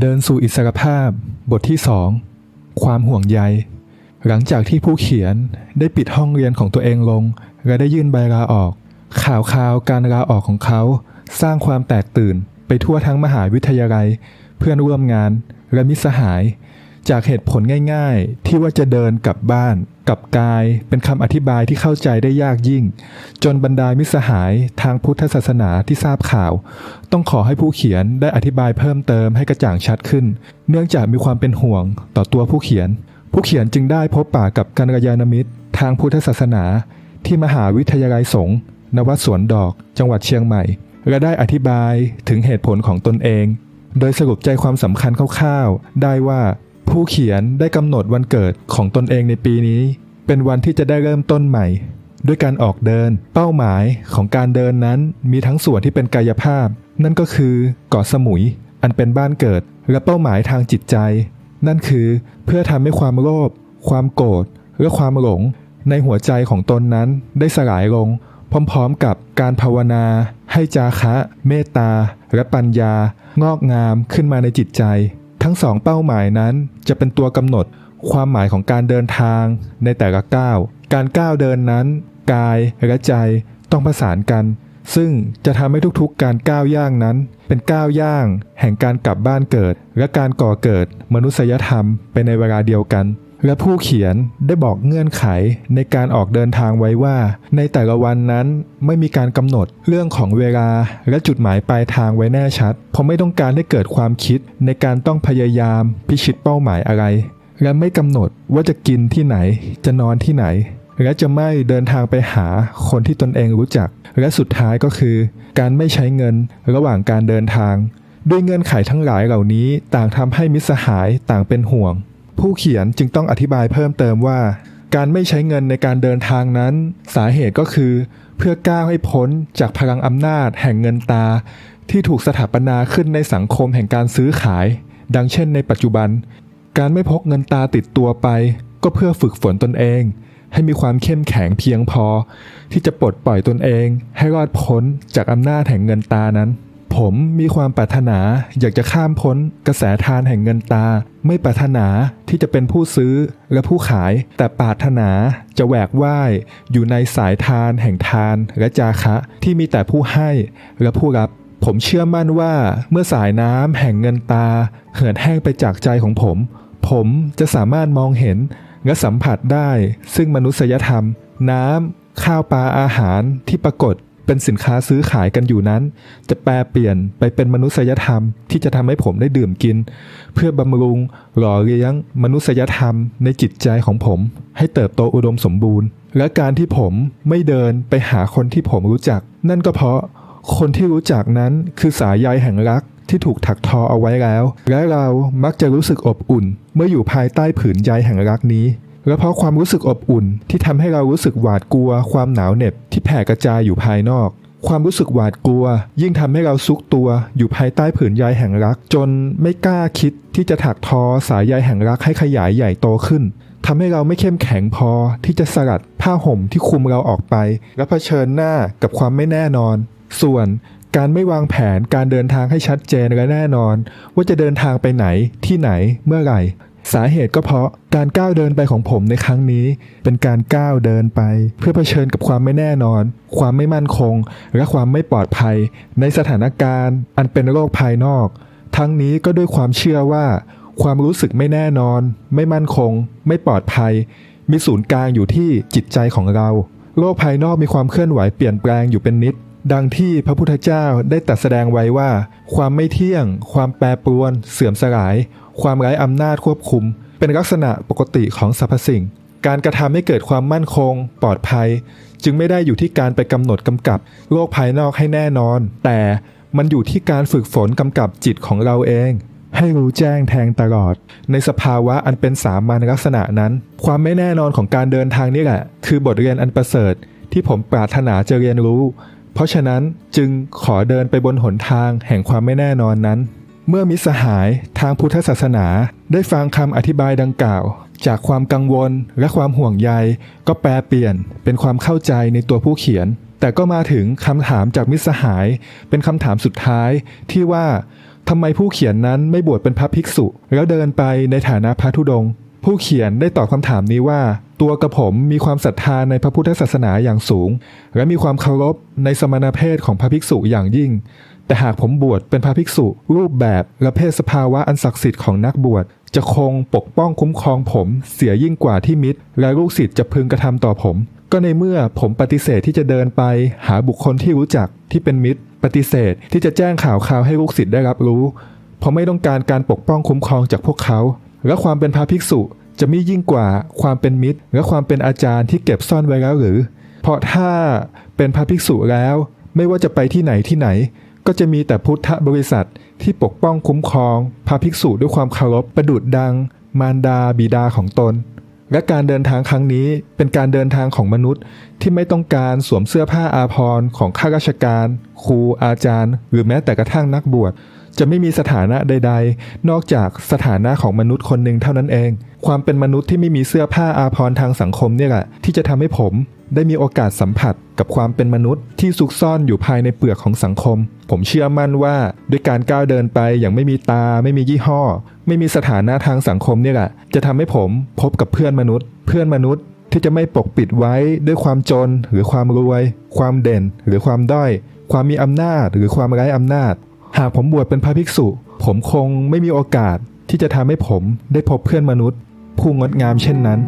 เดินสู่อิสรภาพ บทที่สองความห่วงใย หลังจากที่ผู้เขียนได้ปิดห้องเรียนของตัวเองลง และได้ยื่นใบลาออก ข่าวคราวการลาออกของเขา สร้างความแตกตื่นไปทั่วทั้งมหาวิทยาลัย เพื่อนร่วมงาน และมิตรสหาย จากเหตุผลง่ายๆ ที่ว่าจะเดินกลับบ้านกลับกายเป็นคำอธิบายที่เข้าใจได้ยากยิ่ง จนบรรดามิสหายทางพุทธศาสนาที่ทราบข่าว ต้องขอให้ผู้เขียนได้อธิบายเพิ่มเติมให้กระจ่างชัดขึ้น เนื่องจากมีความเป็นห่วงต่อตัวผู้เขียน ผู้เขียนจึงได้พบปะกับกัลยาณมิตร ทางพุทธศาสนา ที่มหาวิทยาลัยสงฆ์นวัดสวนดอก จังหวัดเชียงใหม่ และได้อธิบายถึงเหตุผลของตนเอง โดยสรุปใจความสำคัญคร่าวๆได้ว่า ผู้เขียนได้กำหนดวันเกิดของตนเองในปีนี้ เป็นวันที่จะได้เริ่มต้นใหม่ ด้วยการออกเดิน เป้าหมายของการเดินนั้นมีทั้งส่วนที่เป็นกายภาพ นั่นก็คือเกาะสมุย อันเป็นบ้านเกิดและเป้าหมายทางจิตใจ นั่นคือเพื่อทำให้ความโลภความโกรธและความหลง ในหัวใจของตนนั้นได้สลายลง พร้อมๆกับการภาวนา ให้จาคะ เมตตา และปัญญางอกงามขึ้นมาในจิตใจ ทั้งสองเป้าหมายนั้นจะเป็นตัวกำหนดความหมายของการเดินทางในแต่ละก้าว การก้าวเดินนั้น กายและใจต้องประสานกัน ซึ่งจะทำให้ทุกๆการก้าวย่างนั้น เป็นก้าวย่าง แห่งการกลับบ้านเกิด และการก่อเกิดมนุษยธรรมไปในเวลาเดียวกัน และผู้เขียนได้บอกเงื่อนไขในการออกเดินทางไว้ว่า ในแต่ละวันนั้นไม่มีการกำหนดเรื่องของเวลาและจุดหมายปลายทางไว้แน่ชัด เพราะไม่ต้องการให้เกิดความคิดในการต้องพยายามพิชิตเป้าหมายอะไร และไม่กำหนดว่าจะกินที่ไหน จะนอนที่ไหน และจะไม่เดินทางไปหาคนที่ตนเองรู้จัก และสุดท้ายก็คือ การไม่ใช้เงินระหว่างการเดินทาง ด้วยเงื่อนไขทั้งหลายเหล่านี้ต่างทำให้มิสหายต่างเป็นห่วง ผู้เขียนจึงต้องอธิบายเพิ่มเติมว่า การไม่ใช้เงินในการเดินทางนั้น สาเหตุก็คือ เพื่อก้าวให้พ้นจากพลังอำนาจ แห่งเงินตา ที่ถูกสถาปนาขึ้นในสังคมแห่งการซื้อขาย ดังเช่นในปัจจุบัน การไม่พกเงินตาติดตัวไป ก็เพื่อฝึกฝนตนเอง ให้มีความเข้มแข็งเพียงพอ ที่จะปลดปล่อยตนเอง ให้รอดพ้นจากอำนาจแห่งเงินตานั้น ผมมีความปรารถนาอยากจะข้ามพ้นกระแสทานแห่งเงินตา ไม่ปรารถนาที่จะเป็นผู้ซื้อและผู้ขาย แต่ปรารถนาจะแหวกว่ายอยู่ในสายทานแห่งทานและจาคะที่มีแต่ผู้ให้และผู้รับ ผมเชื่อมั่นว่าเมื่อสายน้ำแห่งเงินตา เหือดแห้งไปจากใจของผม ผมจะสามารถมองเห็นและสัมผัสได้ ซึ่งมนุษยธรรม น้ำข้าวปลาอาหารที่ปรากฏ เป็นสินค้าซื้อขายกันอยู่นั้น จะแปลเปลี่ยนไปเป็นมนุษยธรรม ที่จะทำให้ผมได้ดื่มกิน เพื่อบำรุงหล่อเลี้ยง มนุษยธรรม ในจิตใจของผม ให้เติบโตอุดมสมบูรณ์ และการที่ผมไม่เดินไปหาคนที่ผมรู้จัก นั่นก็เพราะคนที่รู้จักนั้นคือสายใยแห่งรักที่ถูกถักทอเอาไว้แล้ว และเรามักจะรู้สึกอบอุ่น เมื่ออยู่ภายใต้ผืนใยแห่งรักนี้ และเพราะความรู้สึกอบอุ่นที่ทำให้เรารู้สึกหวาดกลัว ความหนาวเหน็บที่แผ่กระจายอยู่ภายนอก ความรู้สึกหวาดกลัว ยิ่งทำให้เราซุกตัว อยู่ภายใต้ผืนใยแห่งรัก จนไม่กล้าคิดที่จะถักทอสายใยแห่งรักให้ขยายใหญ่โตขึ้นทำให้เราไม่เข้มแข็งพอที่จะสลัดผ้าห่มที่คุมเราออกไป และเผชิญหน้ากับความไม่แน่นอน ส่วนการไม่วางแผนการเดินทางให้ชัดเจนและแน่นอน ว่าจะเดินทางไปไหนที่ไหนเมื่อไหร่ สาเหตุก็เพราะการก้าวเดินไปของผมในครั้งนี้ เป็นการก้าวเดินไป เพื่อเผชิญกับความไม่แน่นอน ความไม่มั่นคง และความไม่ปลอดภัย ในสถานการณ์ อันเป็นโรคภายนอก ทั้งนี้ก็ด้วยความเชื่อว่า ความรู้สึกไม่แน่นอน ไม่มั่นคง ไม่ปลอดภัย มีศูนย์กลางอยู่ที่จิตใจของเรา โลกภายนอกมีความเคลื่อนไหวเปลี่ยนแปลงอยู่เป็นนิดดังที่พระพุทธเจ้าได้ตรัสแสดงไว้ว่า ความไม่เที่ยง ความแปรปรวน เสื่อมสลาย ความไร้อำนาจควบคุม เป็นลักษณะปกติของสรรพสิ่ง การกระทำให้เกิดความมั่นคง ปลอดภัย จึงไม่ได้อยู่ที่การไปกำหนดกำกับ โลกภายนอกให้แน่นอน แต่มันอยู่ที่การฝึกฝนกำกับจิตของเราเองให้รู้แจ้งแทงตลอด ในสภาวะอันเป็นสามัญลักษณะนั้น ความไม่แน่นอนของการเดินทางนี่แหละ คือบทเรียนอันประเสริฐ ที่ผมปรารถนาจะเรียนรู้ เพราะฉะนั้นจึงขอเดินไปบนหนทางแห่งความไม่แน่นอนนั้น เมื่อมิสหายทางพุทธศาสนาได้ฟังคำอธิบายดังกล่าว จากความกังวลและความห่วงใย ก็แปลเปลี่ยนเป็นความเข้าใจในตัวผู้เขียน แต่ก็มาถึงคำถามจากมิสหาย เป็นคำถามสุดท้ายที่ว่าทำไมผู้เขียนนั้นไม่บวชเป็นพระภิกษุ แล้วเดินไปในฐานะพระธุดงค์ผู้เขียนได้ตอบคำถามนี้ว่า ตัวกระผมมีความศรัทธาในพระพุทธศาสนาอย่างสูง และมีความเคารพในสมณเพศของพระภิกษุอย่างยิ่ง แต่หากผมบวชเป็นพระภิกษุ รูปแบบและเพศสภาวะอันศักดิ์สิทธิ์ของนักบวชจะคงปกป้องคุ้มครองผมเสียยิ่งกว่าที่มิตร และลูกศิษย์จะพึงกระทำต่อผม ก็ในเมื่อผมปฏิเสธที่จะเดินไป หาบุคคลที่รู้จักที่เป็นมิตร ปฏิเสธที่จะแจ้งข่าวคราวให้ลูกศิษย์ได้รับรู้เพราะไม่ต้องการการปกป้องคุ้มครองจากพวกเขา และความเป็นพระภิกษุจะไม่ยิ่งกว่าความเป็นมิตร และความเป็นอาจารย์ที่เก็บซ่อนไว้แล้วหรือ เพราะถ้าเป็นพระภิกษุแล้ว ไม่ว่าจะไปที่ไหนที่ไหน ก็จะมีแต่พุทธบริษัทที่ปกป้องคุ้มครองพระภิกษุด้วยความเคารพประดุดดัง มารดาบิดาของตน และการเดินทางครั้งนี้เป็นการเดินทางของมนุษย์ ที่ไม่ต้องการสวมเสื้อผ้าอาภรณ์ของข้าราชการ ครูอาจารย์ หรือแม้แต่กระทั่งนักบวชจะไม่มีสถานะใด ๆ นอกจากสถานะของมนุษย์คนหนึ่งเท่านั้นเอง ความเป็นมนุษย์ที่ไม่มีเสื้อผ้าอาภรณ์ทางสังคมเนี่ยแหละที่จะทำให้ผม ได้มีโอกาสสัมผัสกับความเป็นมนุษย์ที่ซุกซ่อนอยู่ภายในเปลือกของสังคม ผมเชื่อมั่นว่าด้วยการก้าวเดินไปอย่างไม่มีตา ไม่มียี่ห้อ ไม่มีสถานะทางสังคมเนี่ยแหละจะทำให้ผมพบกับเพื่อนมนุษย์ เพื่อนมนุษย์ที่จะไม่ปกปิดไว้ด้วยความจนหรือความรวย ความเด่น หรือความด้อย ความมีอำนาจหรือความไร้อำนาจ หากผมบวชเป็นพระภิกษุ ผมคงไม่มีโอกาสที่จะทำให้ผมได้พบเพื่อนมนุษย์ ผู้งดงามเช่นนั้น